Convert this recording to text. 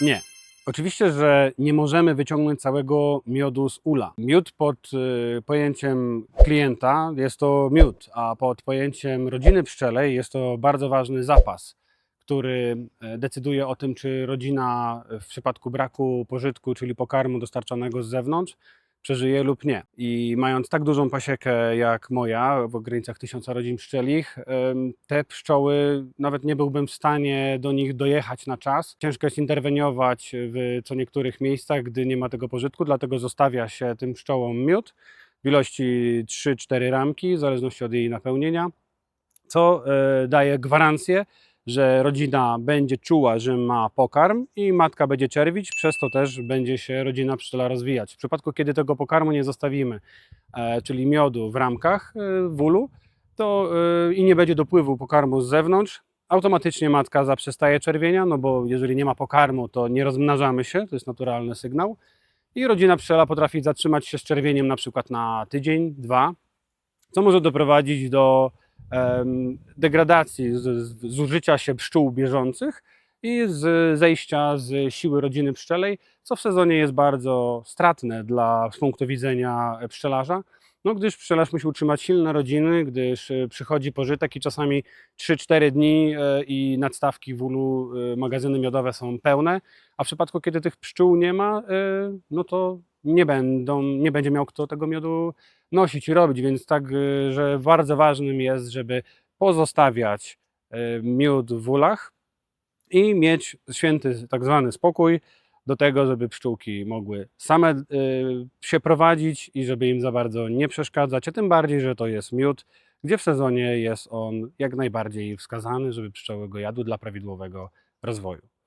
Nie. Oczywiście, że nie możemy wyciągnąć całego miodu z ula. Miód pod y, pojęciem klienta jest to miód, a pod pojęciem rodziny pszczelej jest to bardzo ważny zapas, który e, decyduje o tym, czy rodzina w przypadku braku pożytku, czyli pokarmu dostarczanego z zewnątrz, przeżyje lub nie. I mając tak dużą pasiekę jak moja, w granicach tysiąca rodzin pszczelich, te pszczoły, nawet nie byłbym w stanie do nich dojechać na czas. Ciężko jest interweniować w co niektórych miejscach, gdy nie ma tego pożytku, dlatego zostawia się tym pszczołom miód w ilości 3-4 ramki, w zależności od jej napełnienia, co e, daje gwarancję, że rodzina będzie czuła, że ma pokarm i matka będzie czerwić, przez to też będzie się rodzina pszczela rozwijać. W przypadku, kiedy tego pokarmu nie zostawimy, e, czyli miodu w ramkach e, w ulu, to e, i nie będzie dopływu pokarmu z zewnątrz, automatycznie matka zaprzestaje czerwienia, no bo jeżeli nie ma pokarmu, to nie rozmnażamy się, to jest naturalny sygnał. I rodzina pszczela potrafi zatrzymać się z czerwieniem na przykład na tydzień, dwa, co może doprowadzić do degradacji, z, zużycia się pszczół bieżących i z zejścia z siły rodziny pszczelej, co w sezonie jest bardzo stratne dla z punktu widzenia pszczelarza, no gdyż pszczelarz musi utrzymać silne rodziny, gdyż e, przychodzi pożytek i czasami 3-4 dni e, i nadstawki w ulu, e, magazyny miodowe są pełne, a w przypadku kiedy tych pszczół nie ma, no to nie, będą, nie będzie miał kto tego miodu nosić i robić, więc tak, y, że bardzo ważnym jest, żeby pozostawiać y, miód w ulach i mieć święty tak zwany spokój do tego, żeby pszczółki mogły same y, się prowadzić i żeby im za bardzo nie przeszkadzać, a tym bardziej, że to jest miód, gdzie w sezonie jest on jak najbardziej wskazany, żeby pszczoły go jadły dla prawidłowego rozwoju.